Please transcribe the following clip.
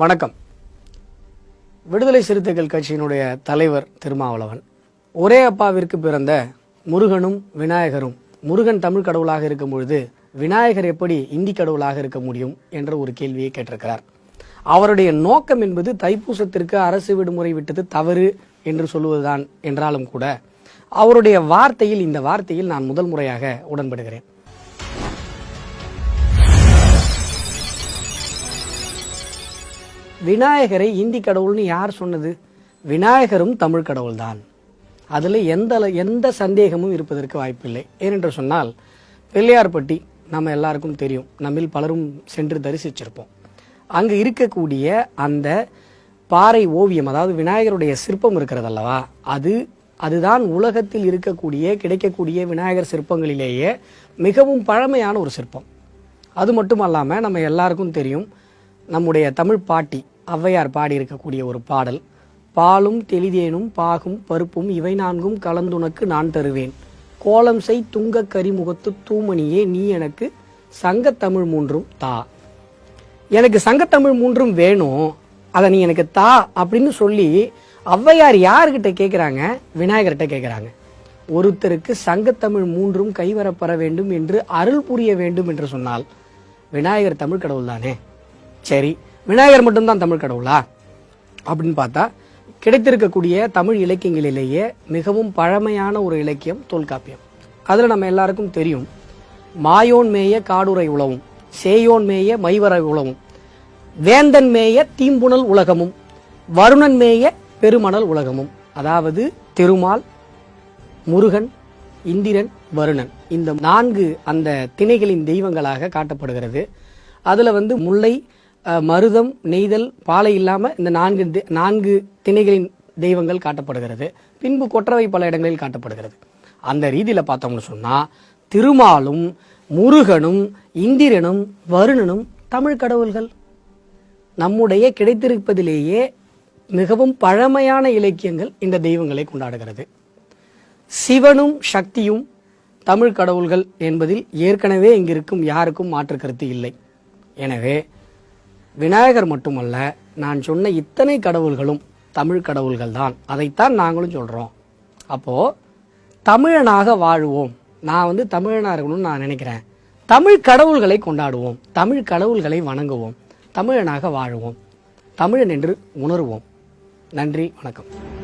வணக்கம். விடுதலை சிறுத்தைகள் கட்சியினுடைய தலைவர் திருமாவளவன். ஒரே அப்பாவிற்கு பிறந்த முருகனும் விநாயகரும் முருகன் தமிழ் கடவுளாக இருக்கும் பொழுது விநாயகர் எப்படி இந்தி கடவுளாக இருக்க முடியும் என்ற ஒரு கேள்வியை கேட்டிருக்கிறார். அவருடைய நோக்கம் என்பது தைப்பூசத்திற்கு அரசு விடுமுறை விட்டது தவறு என்று சொல்லுவதுதான் என்றாலும் கூட அவருடைய வார்த்தையில் இந்த வார்த்தையில் நான் முதல் முறையாக உடன்படுகிறேன். விநாயகரை இந்தி கடவுள்னு யார் சொன்னது? விநாயகரும் தமிழ் கடவுள்தான். அதில் எந்த எந்த சந்தேகமும் இருப்பதற்கு வாய்ப்பில்லை. ஏனென்று சொன்னால் பிள்ளையார்பட்டி நம்ம எல்லாருக்கும் தெரியும். நம்மில் பலரும் சென்று தரிசிச்சிருப்போம். அங்கு இருக்கக்கூடிய அந்த பாறை ஓவியம் அதாவது விநாயகருடைய சிற்பம் இருக்கிறது அல்லவா அது அதுதான் உலகத்தில் இருக்கக்கூடிய கிடைக்கக்கூடிய விநாயகர் சிற்பங்களிலேயே மிகவும் பழமையான ஒரு சிற்பம். அது மட்டும் அல்லாமல் நம்ம எல்லாருக்கும் தெரியும் நம்முடைய தமிழ் பாட்டி ஔவையார் பாடியிருக்கக்கூடிய ஒரு பாடல். பாலும் தெளிதேனும் பாகும் பருப்பும் இவை நான்கும் கலந்துனக்கு நான் தருவேன். கோலம் செய் துங்க கரிமுகத்து தூமணியே நீ எனக்கு சங்கத்தமிழ் மூன்றும் தா. எனக்கு சங்கத்தமிழ் மூன்றும் வேணும் அதை நீ எனக்கு தா அப்படின்னு சொல்லி ஔவையார் யாருக்கிட்ட கேட்குறாங்க விநாயகர்கிட்ட கேட்குறாங்க ஒருத்தருக்கு சங்கத்தமிழ் மூன்றும் கைவரப்பெற வேண்டும் என்று அருள் புரிய வேண்டும் என்று சொன்னால் விநாயகர் தமிழ் கடவுள் தானே சரி விநாயகர் மட்டும்தான் தமிழ் கடவுளா? அப்படின்னு பார்த்தா கிடைத்திருக்கக்கூடிய தமிழ் இலக்கியங்களிலேயே மிகவும் பழமையான ஒரு இலக்கியம் தொல்காப்பியம். அதில் நம்ம எல்லாருக்கும் தெரியும் மாயோன் மேய காடுரை உழவும் சேயோன் மேய மைவரை உழவும் வேந்தன் மேய தீம்புணல் உலகமும் வருணன் மேய பெருமணல் உலகமும் அதாவது திருமால் முருகன் இந்திரன் வருணன். இந்த நான்கு அந்த திணைகளின் தெய்வங்களாக காட்டப்படுகிறது. அதில் வந்து முல்லை மருதம் நெய்தல் பாலை இல்லாமல் இந்த நான்கு நான்கு திணைகளின் தெய்வங்கள் காட்டப்படுகிறது. பின்பு கொற்றவை பல இடங்களில் காட்டப்படுகிறது. அந்த ரீதியில் பார்த்தோம்னு சொன்னால் திருமாலும் முருகனும் இந்திரனும் வருணனும் தமிழ் கடவுள்கள். நம்முடைய கிடைத்திருப்பதிலேயே மிகவும் பழமையான இலக்கியங்கள் இந்த தெய்வங்களை கொண்டாடுகிறது. சிவனும் சக்தியும் தமிழ் கடவுள்கள் என்பதில் ஏற்கனவே இங்கிருக்கும் யாருக்கும் மாற்று கருத்து இல்லை. எனவே விநாயகர் மட்டுமல்ல நான் சொன்ன இத்தனை கடவுள்களும் தமிழ் கடவுள்கள் தான். அதைத்தான் நாங்களும் சொல்கிறோம் அப்போது தமிழனாக வாழுவோம். நான் வந்து தமிழனாக இருக்கணும்னு நான் நினைக்கிறேன். தமிழ் கடவுள்களை கொண்டாடுவோம். தமிழ் கடவுள்களை வணங்குவோம். தமிழனாக வாழுவோம். தமிழன் என்று உணர்வோம். நன்றி வணக்கம்.